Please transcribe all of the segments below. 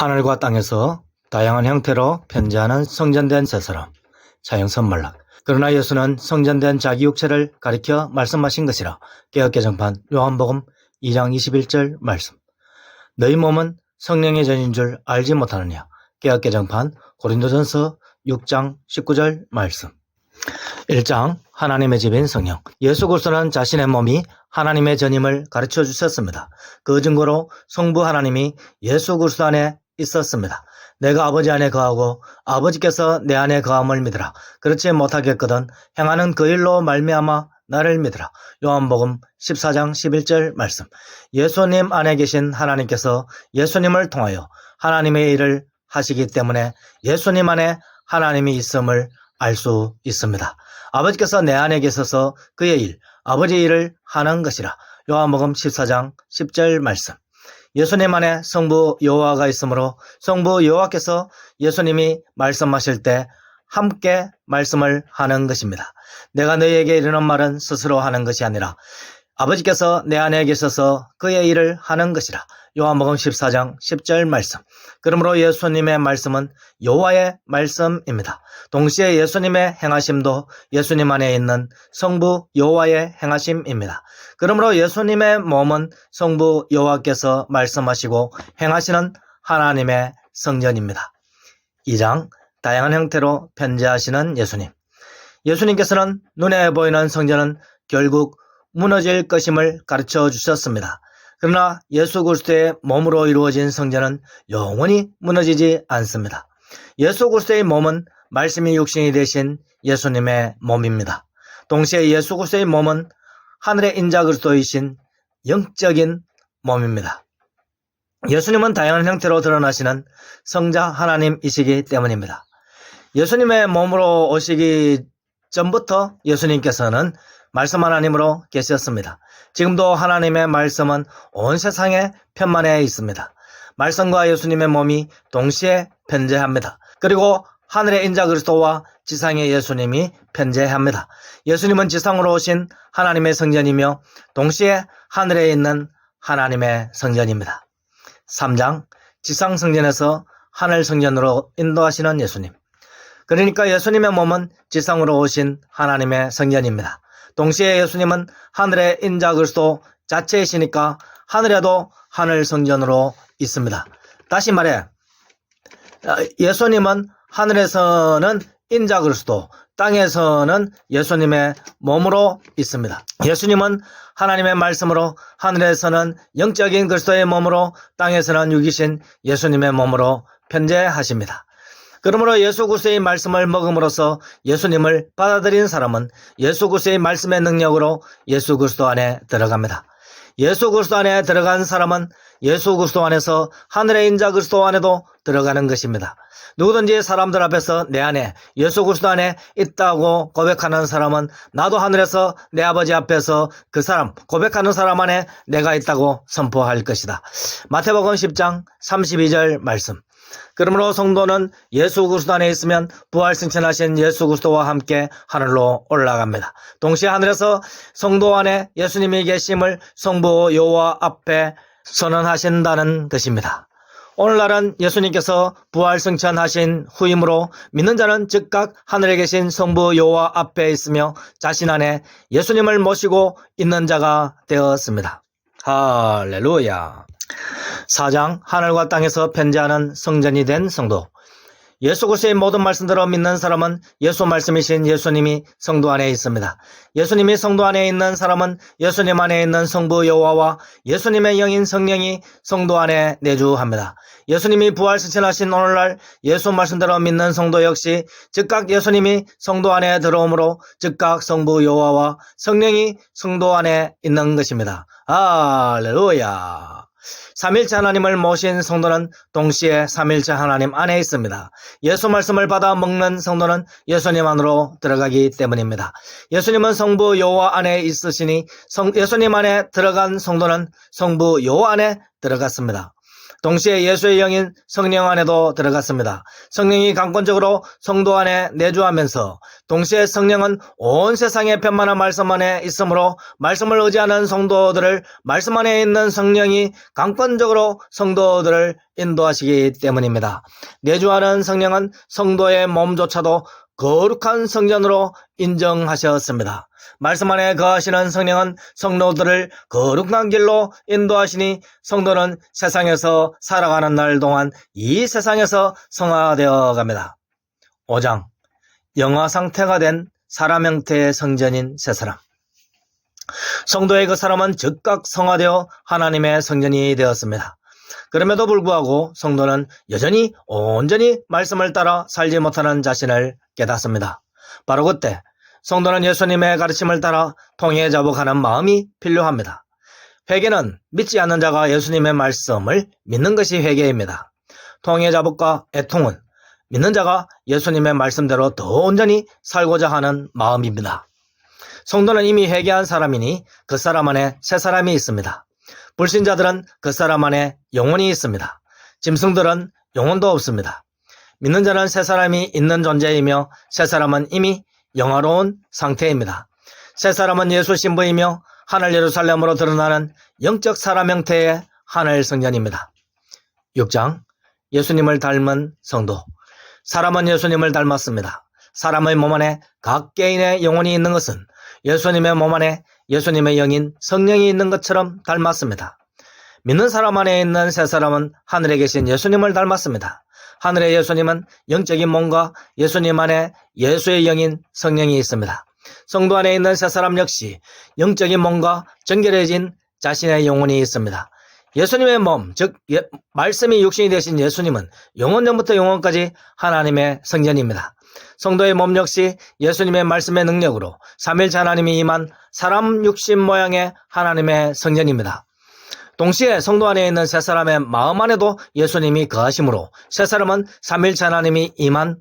하늘과 땅에서 다양한 형태로 편지하는 성전된 세 사람, 차영 선 말락. 그러나 예수는 성전된 자기 육체를 가리켜 말씀하신 것이라 개혁개정판 요한복음 2장 21절 말씀. 너희 몸은 성령의 전인 줄 알지 못하느냐. 개혁개정판 고린도전서 6장 19절 말씀. 1장 하나님의 집인 성령. 예수 그리스도는 자신의 몸이 하나님의 전임을 가르쳐 주셨습니다. 그 증거로 성부 하나님이 예수 그리스도 안에 있었습니다. 내가 아버지 안에 거하고 아버지께서 내 안에 거함을 믿으라. 그렇지 못하겠거든 행하는 그 일로 말미암아 나를 믿으라. 요한복음 14장 11절 말씀. 예수님 안에 계신 하나님께서 예수님을 통하여 하나님의 일을 하시기 때문에 예수님 안에 하나님이 있음을 알 수 있습니다. 아버지께서 내 안에 계셔서 그의 일, 아버지의 일을 하는 것이라. 요한복음 14장 10절 말씀. 예수님 안에 성부 여호와가 있으므로 성부 여호와께서 예수님이 말씀하실 때 함께 말씀을 하는 것입니다. 내가 너희에게 이르는 말은 스스로 하는 것이 아니라 아버지께서 내 안에 계셔서 그의 일을 하는 것이라. 요한복음 14장 10절 말씀. 그러므로 예수님의 말씀은 여호와의 말씀입니다. 동시에 예수님의 행하심도 예수님 안에 있는 성부 여호와의 행하심입니다. 그러므로 예수님의 몸은 성부 여호와께서 말씀하시고 행하시는 하나님의 성전입니다. 2장 다양한 형태로 편지하시는 예수님. 예수님께서는 눈에 보이는 성전은 결국 무너질 것임을 가르쳐 주셨습니다. 그러나 예수 그리스도의 몸으로 이루어진 성전은 영원히 무너지지 않습니다. 예수 그리스도의 몸은 말씀이 육신이 되신 예수님의 몸입니다. 동시에 예수 그리스도의 몸은 하늘의 인자 그리스도이신 영적인 몸입니다. 예수님은 다양한 형태로 드러나시는 성자 하나님이시기 때문입니다. 예수님의 몸으로 오시기 전부터 예수님께서는 말씀 하나님으로 계셨습니다. 지금도 하나님의 말씀은 온 세상에 편만해 있습니다. 말씀과 예수님의 몸이 동시에 편재합니다. 그리고 하늘의 인자 그리스도와 지상의 예수님이 편재합니다. 예수님은 지상으로 오신 하나님의 성전이며 동시에 하늘에 있는 하나님의 성전입니다. 3장 지상 성전에서 하늘 성전으로 인도하시는 예수님. 그러니까 예수님의 몸은 지상으로 오신 하나님의 성전입니다. 동시에 예수님은 하늘의 인자 그리스도 자체이시니까 하늘에도 하늘 성전으로 있습니다. 다시 말해 예수님은 하늘에서는 인자 그리스도, 땅에서는 예수님의 몸으로 있습니다. 예수님은 하나님의 말씀으로 하늘에서는 영적인 그리스도의 몸으로 땅에서는 육이신 예수님의 몸으로 편재하십니다. 그러므로 예수 그리스도의 말씀을 먹음으로써 예수님을 받아들인 사람은 예수 그리스도의 말씀의 능력으로 예수 그리스도 안에 들어갑니다. 예수 그리스도 안에 들어간 사람은 예수 그리스도 안에서 하늘의 인자 그리스도 안에도 들어가는 것입니다. 누구든지 사람들 앞에서 내 안에 예수 그리스도 안에 있다고 고백하는 사람은 나도 하늘에서 내 아버지 앞에서 그 사람 고백하는 사람 안에 내가 있다고 선포할 것이다. 마태복음 10장 32절 말씀. 그러므로 성도는 예수 그리스도 안에 있으면 부활 승천하신 예수 그리스도와 함께 하늘로 올라갑니다. 동시에 하늘에서 성도 안에 예수님이 계심을 성부 여호와 앞에 선언하신다는 뜻입니다. 오늘날은 예수님께서 부활 승천하신 후임으로 믿는 자는 즉각 하늘에 계신 성부 여호와 앞에 있으며 자신 안에 예수님을 모시고 있는 자가 되었습니다. 할렐루야. 4장 하늘과 땅에서 편지하는 성전이 된 성도 예수 그리스도의 모든 말씀대로 믿는 사람은 예수 말씀이신 예수님이 성도 안에 있습니다. 예수님이 성도 안에 있는 사람은 예수님 안에 있는 성부 여호와와 예수님의 영인 성령이 성도 안에 내주합니다. 예수님이 부활 승천하신 오늘날 예수 말씀대로 믿는 성도 역시 즉각 예수님이 성도 안에 들어오므로 즉각 성부 여호와와 성령이 성도 안에 있는 것입니다. 할렐루야. 삼일째 하나님을 모신 성도는 동시에 삼일째 하나님 안에 있습니다. 예수 말씀을 받아 먹는 성도는 예수님 안으로 들어가기 때문입니다. 예수님은 성부 여호와 안에 있으시니 성, 예수님 안에 들어간 성도는 성부 여호와 안에 들어갔습니다. 동시에 예수의 영인 성령 안에도 들어갔습니다. 성령이 강권적으로 성도 안에 내주하면서 동시에 성령은 온 세상의 편만한 말씀 안에 있으므로 말씀을 의지하는 성도들을 말씀 안에 있는 성령이 강권적으로 성도들을 인도하시기 때문입니다. 내주하는 성령은 성도의 몸조차도 거룩한 성전으로 인정하셨습니다. 말씀 안에 거하시는 성령은 성도들을 거룩한 길로 인도하시니 성도는 세상에서 살아가는 날 동안 이 세상에서 성화되어 갑니다. 5장 영화 상태가 된 사람 형태의 성전인 세 사람 성도의 그 사람은 즉각 성화되어 하나님의 성전이 되었습니다. 그럼에도 불구하고 성도는 여전히 온전히 말씀을 따라 살지 못하는 자신을 깨닫습니다. 바로 그때 성도는 예수님의 가르침을 따라 통해 자복하는 마음이 필요합니다. 회개는 믿지 않는 자가 예수님의 말씀을 믿는 것이 회개입니다. 통해 자복과 애통은 믿는 자가 예수님의 말씀대로 더 온전히 살고자 하는 마음입니다. 성도는 이미 회개한 사람이니 그 사람 안에 새 사람이 있습니다. 불신자들은 그 사람 안에 영혼이 있습니다. 짐승들은 영혼도 없습니다. 믿는 자는 새 사람이 있는 존재이며 새 사람은 이미 영화로운 상태입니다. 새 사람은 예수 신부이며 하늘 예루살렘으로 드러나는 영적 사람 형태의 하늘 성전입니다. 6장 예수님을 닮은 성도 사람은 예수님을 닮았습니다. 사람의 몸 안에 각 개인의 영혼이 있는 것은 예수님의 몸 안에 예수님의 영인 성령이 있는 것처럼 닮았습니다. 믿는 사람 안에 있는 새 사람은 하늘에 계신 예수님을 닮았습니다. 하늘의 예수님은 영적인 몸과 예수님 안에 예수의 영인 성령이 있습니다. 성도 안에 있는 새 사람 역시 영적인 몸과 정결해진 자신의 영혼이 있습니다. 예수님의 몸, 즉 예- 말씀이 육신이 되신 예수님은 영원전부터 영원까지 하나님의 성전입니다. 성도의 몸 역시 예수님의 말씀의 능력으로 삼일째 하나님이 임한 사람 육신 모양의 하나님의 성전입니다. 동시에 성도 안에 있는 세 사람의 마음 안에도 예수님이 거하심으로 세 사람은 삼일째 하나님이 임한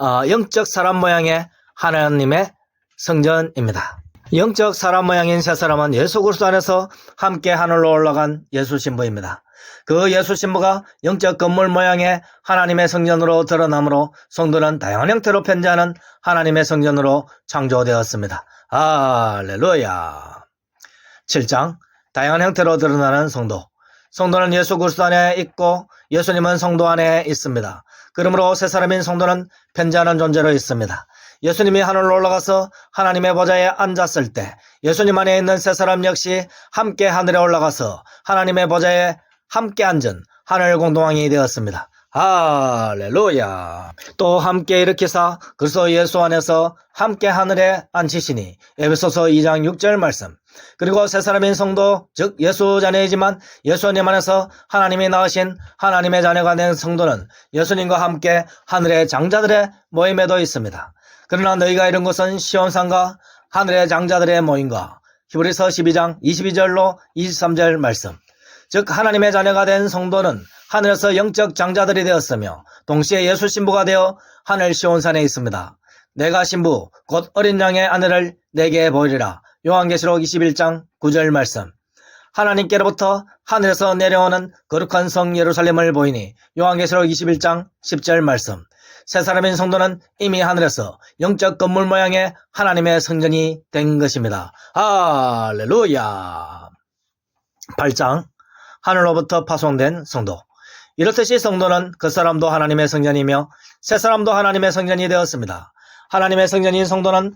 어, 영적 사람 모양의 하나님의 성전입니다. 영적 사람 모양인 세 사람은 예수 그리스도 안에서 함께 하늘로 올라간 예수 신부입니다. 그 예수 신부가 영적 건물 모양의 하나님의 성전으로 드러나므로 성도는 다양한 형태로 편지하는 하나님의 성전으로 창조되었습니다. 할렐루야. 7장 다양한 형태로 드러나는 성도. 성도는 예수 그리스도 안에 있고 예수님은 성도 안에 있습니다. 그러므로 세 사람인 성도는 편지하는 존재로 있습니다. 예수님이 하늘로 올라가서 하나님의 보좌에 앉았을 때 예수님 안에 있는 세 사람 역시 함께 하늘에 올라가서 하나님의 보좌에 함께 앉은 하늘 공동왕이 되었습니다. 할렐루야. 또 함께 일으키사 그리스도 예수 안에서 함께 하늘에 앉히시니 에베소서 2장 6절 말씀. 그리고 세 사람인 성도 즉 예수 자녀이지만 예수님 안에서 하나님이 낳으신 하나님의 자녀가 된 성도는 예수님과 함께 하늘의 장자들의 모임에도 있습니다. 그러나 너희가 이룬 것은 시온산과 하늘의 장자들의 모임과 히브리서 12장 22절로 23절 말씀. 즉 하나님의 자녀가 된 성도는 하늘에서 영적 장자들이 되었으며 동시에 예수 신부가 되어 하늘 시온산에 있습니다. 내가 신부 곧 어린 양의 아내를 내게 보이리라. 요한계시록 21장 9절 말씀. 하나님께로부터 하늘에서 내려오는 거룩한 성 예루살렘을 보이니 요한계시록 21장 10절 말씀. 세 사람인 성도는 이미 하늘에서 영적 건물 모양의 하나님의 성전이 된 것입니다. 할렐루야. 8장 하늘로부터 파송된 성도. 이렇듯이 성도는 그 사람도 하나님의 성전이며 새 사람도 하나님의 성전이 되었습니다. 하나님의 성전인 성도는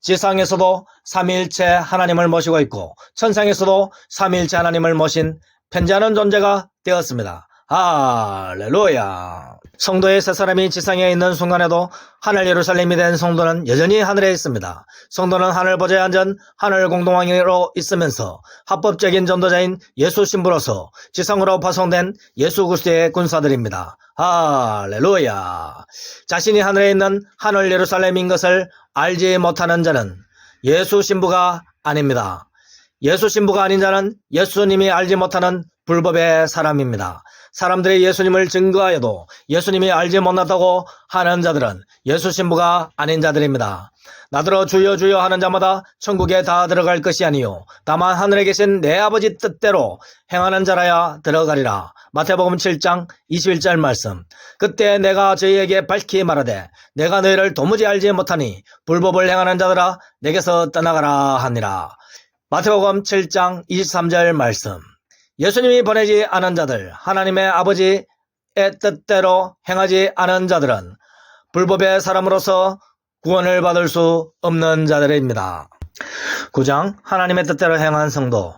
지상에서도 삼위일체 하나님을 모시고 있고 천상에서도 삼위일체 하나님을 모신 편지하는 존재가 되었습니다. 할렐루야. 성도의 세 사람이 지상에 있는 순간에도 하늘 예루살렘이 된 성도는 여전히 하늘에 있습니다. 성도는 하늘 보좌에 앉은 하늘 공동왕으로 있으면서 합법적인 전도자인 예수 신부로서 지상으로 파송된 예수 그리스도의 군사들입니다. 할렐루야. 자신이 하늘에 있는 하늘 예루살렘인 것을 알지 못하는 자는 예수 신부가 아닙니다. 예수 신부가 아닌 자는 예수님이 알지 못하는 불법의 사람입니다. 사람들이 예수님을 증거하여도 예수님이 알지 못한다고 하는 자들은 예수 신부가 아닌 자들입니다. 나더러 주여 주여 하는 자마다 천국에 다 들어갈 것이 아니요 다만 하늘에 계신 내 아버지 뜻대로 행하는 자라야 들어가리라. 마태복음 7장 21절 말씀. 그때 내가 저희에게 밝히 말하되 내가 너희를 도무지 알지 못하니 불법을 행하는 자들아 내게서 떠나가라 하니라. 마태복음 7장 23절 말씀. 예수님이 보내지 않은 자들, 하나님의 아버지의 뜻대로 행하지 않은 자들은 불법의 사람으로서 구원을 받을 수 없는 자들입니다. 9장 하나님의 뜻대로 행한 성도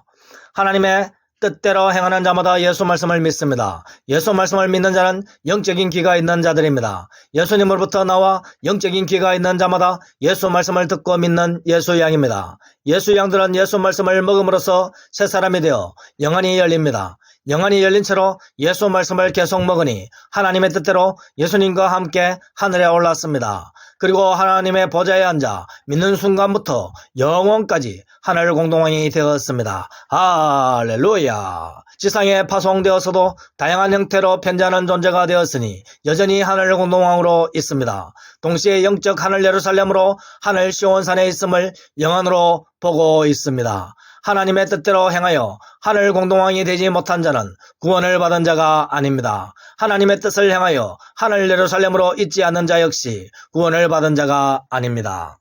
하나님의 뜻대로 행하는 자마다 예수 말씀을 믿습니다. 예수 말씀을 믿는 자는 영적인 귀가 있는 자들입니다. 예수님으로부터 나와 영적인 귀가 있는 자마다 예수 말씀을 듣고 믿는 예수 양입니다. 예수 양들은 예수 말씀을 먹음으로써 새 사람이 되어 영안이 열립니다. 영안이 열린 채로 예수 말씀을 계속 먹으니 하나님의 뜻대로 예수님과 함께 하늘에 올랐습니다. 그리고 하나님의 보좌에 앉아 믿는 순간부터 영원까지 하늘 공동왕이 되었습니다. 할렐루야. 지상에 파송되어서도 다양한 형태로 편지하는 존재가 되었으니 여전히 하늘 공동왕으로 있습니다. 동시에 영적 하늘 예루살렘으로 하늘 시온산에 있음을 영안으로 보고 있습니다. 하나님의 뜻대로 행하여 하늘 공동왕이 되지 못한 자는 구원을 받은 자가 아닙니다. 하나님의 뜻을 행하여 하늘 예루살렘으로 있지 않는 자 역시 구원을 받은 자가 아닙니다.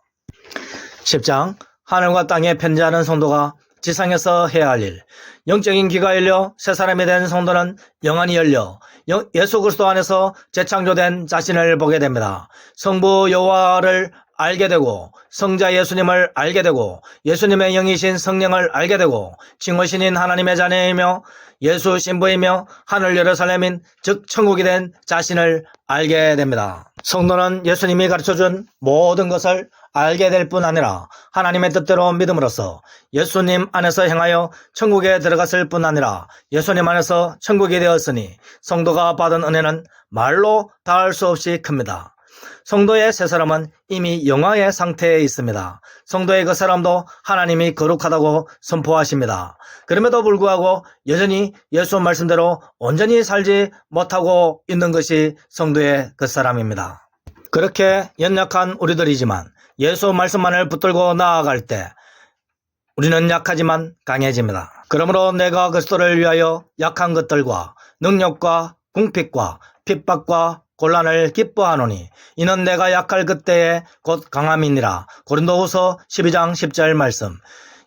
10장 하늘과 땅에 편지하는 성도가 지상에서 해야 할 일. 영적인 귀가 열려 새 사람이 된 성도는 영안이 열려 영- 예수 그리스도 안에서 재창조된 자신을 보게 됩니다. 성부 여호와를 알게 되고 성자 예수님을 알게 되고 예수님의 영이신 성령을 알게 되고 칭호신인 하나님의 자녀이며 예수 신부이며 하늘 예루살렘인 즉 천국이 된 자신을 알게 됩니다. 성도는 예수님이 가르쳐준 모든 것을 알게 될 뿐 아니라 하나님의 뜻대로 믿음으로써 예수님 안에서 행하여 천국에 들어갔을 뿐 아니라 예수님 안에서 천국이 되었으니 성도가 받은 은혜는 말로 다할 수 없이 큽니다. 성도의 세 사람은 이미 영화의 상태에 있습니다. 성도의 그 사람도 하나님이 거룩하다고 선포하십니다. 그럼에도 불구하고 여전히 예수 말씀대로 온전히 살지 못하고 있는 것이 성도의 그 사람입니다. 그렇게 연약한 우리들이지만 예수 말씀만을 붙들고 나아갈 때 우리는 약하지만 강해집니다. 그러므로 내가 그리스도를 위하여 약한 것들과 능력과 궁핍과 핍박과 곤란을 기뻐하노니 이는 내가 약할 그때에 곧 강함이니라. 고린도후서 12장 10절 말씀.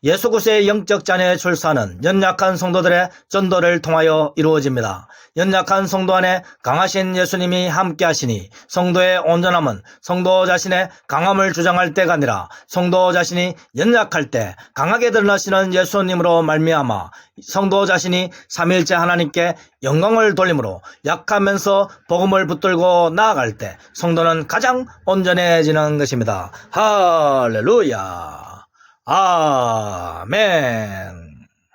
예수 그리스도의 영적 자녀의 출산은 연약한 성도들의 전도를 통하여 이루어집니다. 연약한 성도 안에 강하신 예수님이 함께 하시니 성도의 온전함은 성도 자신의 강함을 주장할 때가 아니라 성도 자신이 연약할 때 강하게 드러나시는 예수님으로 말미암아 성도 자신이 삼일째 하나님께 영광을 돌림으로 약하면서 복음을 붙들고 나아갈 때 성도는 가장 온전해지는 것입니다. 할렐루야. 아멘.